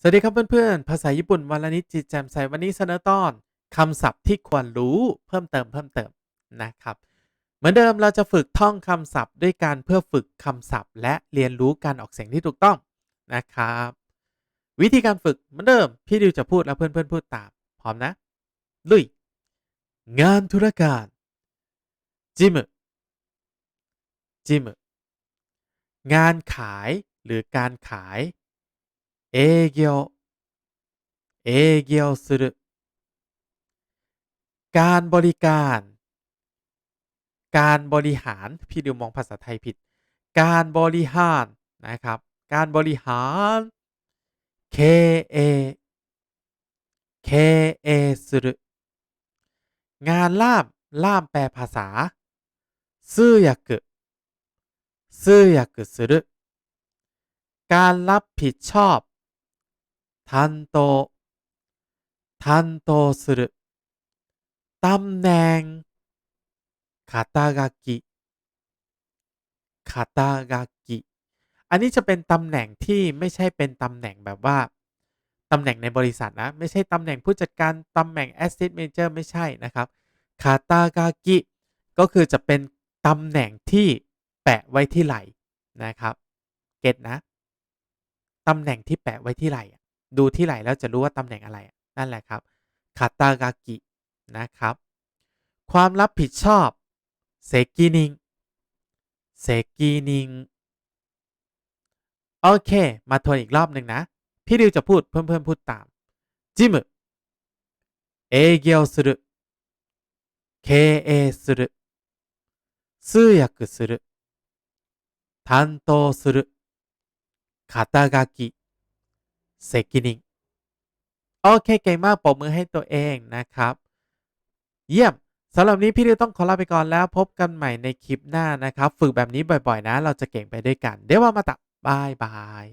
สวัสดีครับเพื่อนๆ ภาษาญี่ปุ่นวันละนิดจิตแจ่มใสวันนี้เสนอตอนคำศัพท์ที่ควรรู้เพิ่มเติมเพิ่มเติมนะครับ เหมือนเดิมเราจะฝึกท่องคำศัพท์ด้วยการเพื่อฝึกคำศัพท์ และเรียนรู้การออกเสียงที่ถูกต้องนะครับ วิธีการฝึกเหมือนเดิมพี่ดิวจะพูดแล้วเพื่อนๆพูดตามพร้อมนะลุยงานธุรการจิมจิมงานขายหรือการขาย 営業営業するการบริการ การบริหาร พี่ดิวมองภาษาไทยผิด การบริหารนะครับ การบริหาร経営経営するงานล่าม ล่ามแปลภาษา通訳通訳するการรับผิดชอบ 担当担当するตำแหน่ง肩書き肩書きอันนี้จะเป็นตำแหน่งที่ไม่ใช่เป็นตำแหน่งแบบว่าตำแหน่งในบริษัทนะ ไม่ใช่ตำแหน่งผู้จัดการตำแหน่ง Asset Manager ไม่ใช่นะครับคาตากากิก็คือจะเป็นตำแหน่งที่แปะไว้ที่ไหล่นะครับ เก็ตนะตำแหน่งที่แปะไว้ที่ไหล่อะ ดูที่ไหล่แล้วจะรู้ว่าตำแหน่งอะไรอะนั่นแหละครับคาตากากินะครับ ความรับผิดชอบเซกินิงเซกินิงโอเค มาทวนอีกรอบหนึ่งนะ พี่ดิวจะพูดเพิ่มเพิ่มพูดตามจิม営業する経営する通訳する担当する肩書き เซกินิโอเคเก่งมากปรบมือให้ตัวเองนะครับ เยี่ยมสำหรับนี้พี่ดิวต้องขอลาไปก่อนแล้วพบกันใหม่ในคลิปหน้านะครับ ฝึกแบบนี้บ่อยๆ นะ เราจะเก่งไปด้วยกัน เดี๋ยวว่ามาตะบายบาย